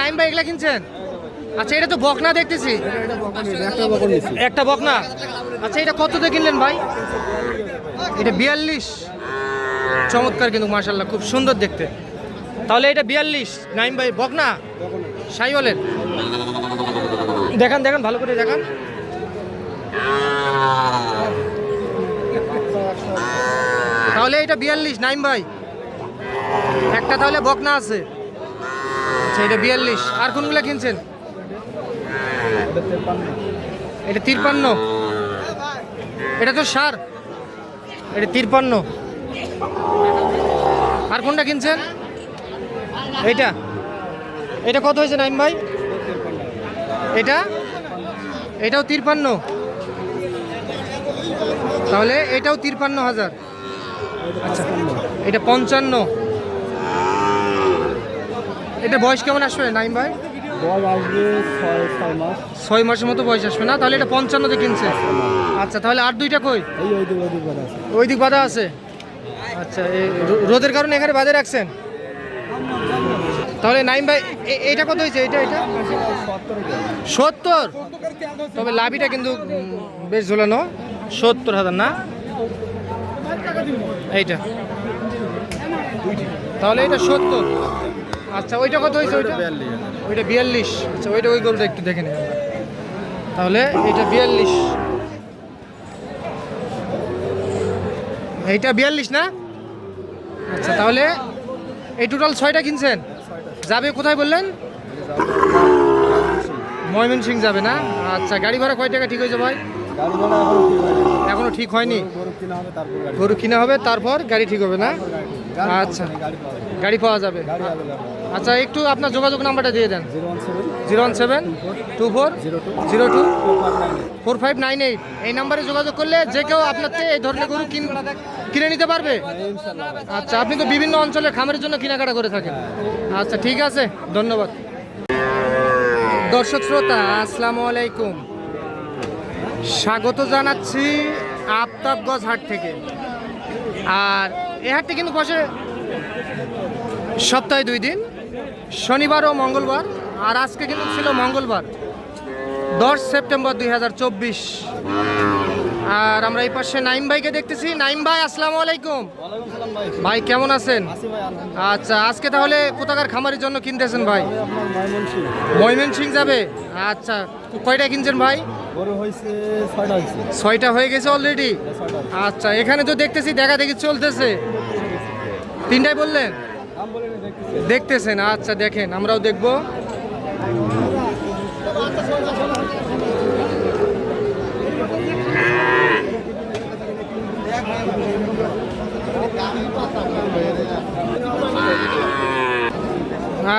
নাইম ভাই, এগুলা কিনছেন? আচ্ছা এটা তো বকনা দেখতেছি। একটা বকনা? আচ্ছা এটা কত দিয়ে কিনলেন ভাই? এটা বিয়াল্লিশ। চমৎকার কিন্তু মার্শাল্লাহ খুব সুন্দর দেখতে। তাহলে এটা বিয়াল্লিশ। নাইম ভাই, বকনা? সাইওয়ালের দেখান দেখান, ভালো করে দেখান। তাহলে এটা বিয়াল্লিশ, নাইম ভাই। একটা তাহলে বকনা আছে। আচ্ছা এটা বিয়াল্লিশ। আর কোনগুলো কিনছেন? এটা তিরপান্ন। এটা তো সার। এটা তিরপান্ন। আর কোনটা কিনছেন? এইটা। এটা কত হয়েছে, নাইম ভাই? এটা? এটাও তিরপান্ন। তাহলে এটাও তিরপান্ন হাজার। আচ্ছা এটা পঞ্চান্ন। এটা বয়স কেমন আসবে নাইম ভাই? ছয় ছয় মাস। ছয় মাসের মতো বয়স আসবে না? তাহলে এটা পঞ্চান্নতে কিনছে। আচ্ছা তাহলে আর দুইটা কই? ওই দিক বাধা আছে। আচ্ছা এই রোদের কারণে এখানে বাদে রাখছেন? তাহলে নাইম ভাই এ- এইটা কত হয়েছে? এটা এটা সত্তর। তবে লাভিটা কিন্তু বেশ ঝোলানো। সত্তর হাজার না? এইটা। তাহলে এটা সত্তর। আচ্ছা ওইটা কত হয়েছে ওইটা? ওইটা বিয়াল্লিশ। আচ্ছা ওইটা ওই গরুটা একটু দেখে নিই তাহলে এটা বিয়াল্লিশ। এইটা বিয়াল্লিশ না? আচ্ছা তাহলে এই টোটাল ছয়টা কিনছেন? যাবে কোথায় বললেন? ময়মনসিং যাবে না? আচ্ছা গাড়ি ভাড়া কয় টাকা ঠিক হয়েছে ভাই? এখনও ঠিক হয়নি। গরু কিনা হবে তারপর গাড়ি। ঠিক হবে না? আচ্ছা। গাড়ি পাওয়া যাবে। আচ্ছা একটু আপনার যোগাযোগ নাম্বারটা দিয়ে দেন। Zero one seven two four zero two four five nine eight এই নাম্বারে যোগাযোগ করলে যে কেউ আপনার থেকে এই ধরনের গরু কিন কিনে নিতে পারবে। আচ্ছা আপনি তো বিভিন্ন অঞ্চলে খামারের জন্য কেনাকাটা করে থাকেন। আচ্ছা ঠিক আছে ধন্যবাদ। দর্শক শ্রোতা আসসালামু আলাইকুম। স্বাগত জানাচ্ছি আফতাবগঞ্জ হাট থেকে। আর এ হাটটি কিন্তু বসে সপ্তাহে দুই দিন। শনিবার ও মঙ্গলবার আর আজকে কিন্তু ছিল মঙ্গলবার দশ সেপ্টেম্বর দু হাজার চব্বিশ। আর আমরা এই পাশে নাইম ভাইকে দেখতেছি। নাইম ভাই আসসালামু আলাইকুম। ভাই। কেমন আছেন? আচ্ছা আজকে তাহলে কোথাকার খামারের জন্য কিনতেছেন ভাই? ময়মেন সিং যাবে? আচ্ছা কয়টা কিনছেন ভাই? ছয়টা হয়ে গেছে অলরেডি আচ্ছা এখানে তো দেখতেছি দেখা দেখি চলতেছে। তিনটাই বললেন? দেখতেছেন আচ্ছা দেখেন, আমরাও দেখব।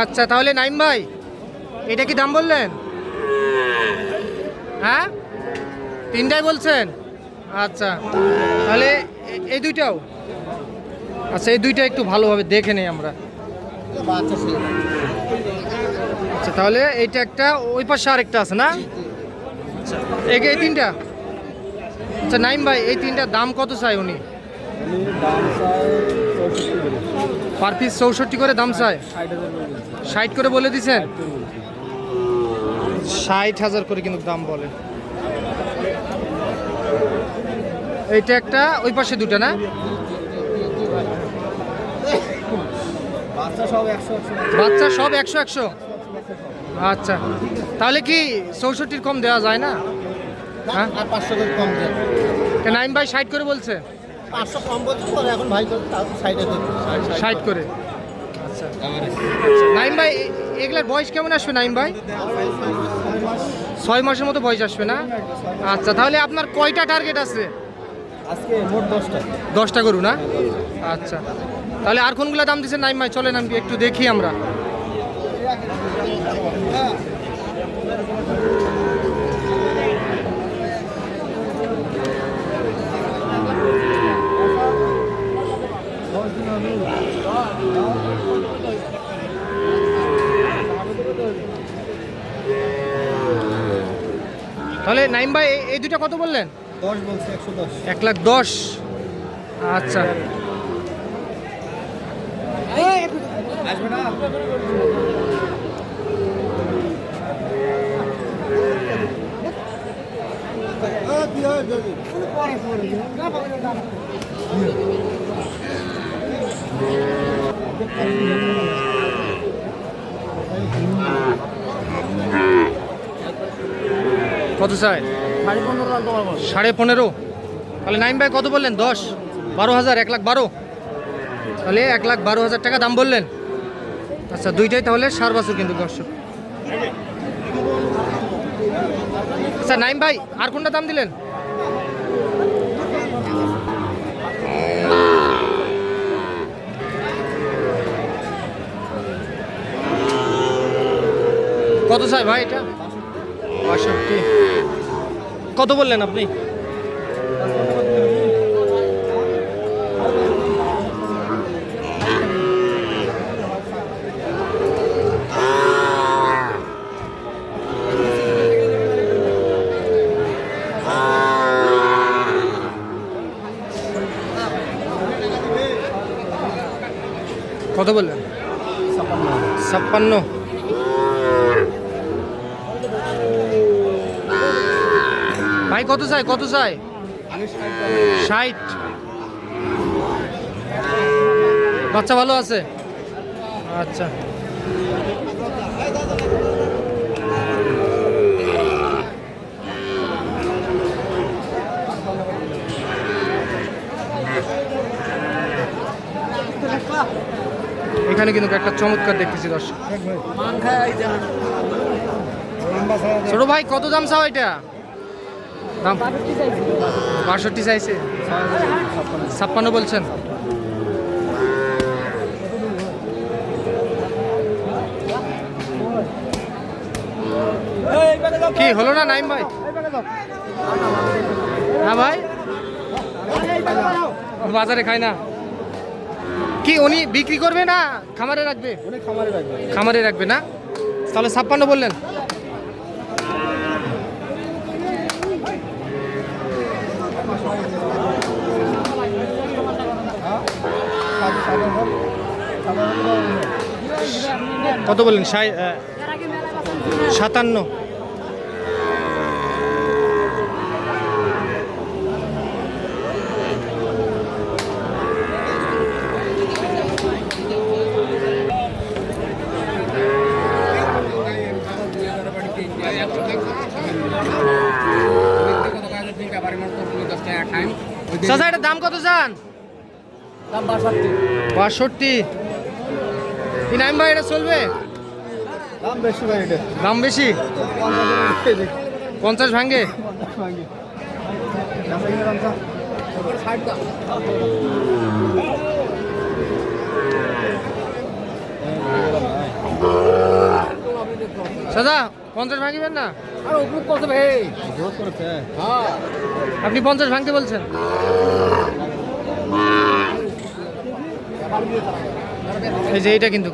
আচ্ছা তাহলে নাইম ভাই, এটা কি দাম বললেন? হ্যাঁ? তিনটাই বলছেন? আচ্ছা তাহলে এই দুইটাও? আচ্ছা এই দুইটা একটু ভালোভাবে দেখে নেই আমরা। আচ্ছা তাহলে এইটা একটা, ওই পাশে আরেকটা আছে না? এই তিনটা? আচ্ছা নাইম ভাই, এই তিনটার দাম কত চাই উনি? পার পিস চৌষট্টি করে দাম চায়। ষাট করে বলে দিছেন? ষাট হাজার করে কিন্তু দাম বলে। এইটা একটা, ওই পাশে দুটা না? বাচ্চা সব একশো একশো আচ্ছা। তাহলে কি চৌষট্টির কম দেওয়া যায় না? হ্যাঁ? পাঁচশো কম নাইম ভাই ষাট করে বলছে। পাঁচশো কম বলছে এখন ভাই করে ষাট করে। আচ্ছা। নাইম ভাই এগুলার বয়স কেমন আসবে নাইম ভাই? ছয় মাসের মতো বয়স আসবে না? আচ্ছা তাহলে আপনার কয়টা টার্গেট আছে? আজকে মোট দশটা। দশটা গরু না? আচ্ছা। তাহলে আর কোনগুলো দাম দিচ্ছেন নাইম ভাই চলেন আমি একটু দেখি আমরা। তাহলে নাইম ভাই এই দুটো কত বললেন? দশ বলছে একশো দশ। এক লাখ দশ। আচ্ছা। আসবে না কত স্যার সাড়ে পনেরো? তাহলে নাইন বাই কত বললেন? দশ? বারো হাজার এক লাখ বারো। তাহলে এক লাখ বারো হাজার টাকা দাম বললেন। আচ্ছা দুইটাই তাহলে সার বছর কিন্তু দর্শক। আচ্ছা নাইম ভাই, আর কোনটা দাম দিলেন? কত চাই ভাই এটা? বাষট্টি। কত বললেন আপনি? কত বললেন ছাপ্পান্ন। ভাই কত চাই? কত চাই? ষাট। বাচ্চা ভালো আছে? আচ্ছা। এখানে কিন্তু একটা চমৎকার দেখতেছি দর্শক। ছোট ভাই, কত দাম চাও এটা? দাম বাষট্টি চাইছে। ছাপ্পান্ন বলছেন। কি, হলো না নাইম ভাই? হ্যাঁ ভাই। বাজারে খায় না। কি উনি বিক্রি করবে না খামারে রাখবে? অনেক খামারে রাখবে। খামারে রাখবে না? তাহলে ছাপ্পান্ন বললেন। কত বললেন? সাতান্ন চাচা এটার দাম কত চান বাষট্টি। কি নাইম ভাই এটা চলবে? দাম বেশি ভাই এটা। দাম বেশি? পঞ্চাশ ভাঙ্গে? দাদা পঞ্চাশ ভাঙিবেন না? জোর করেছে আপনি পঞ্চাশ ভাঙতে বলছেন। এই যে এইটা কিন্তু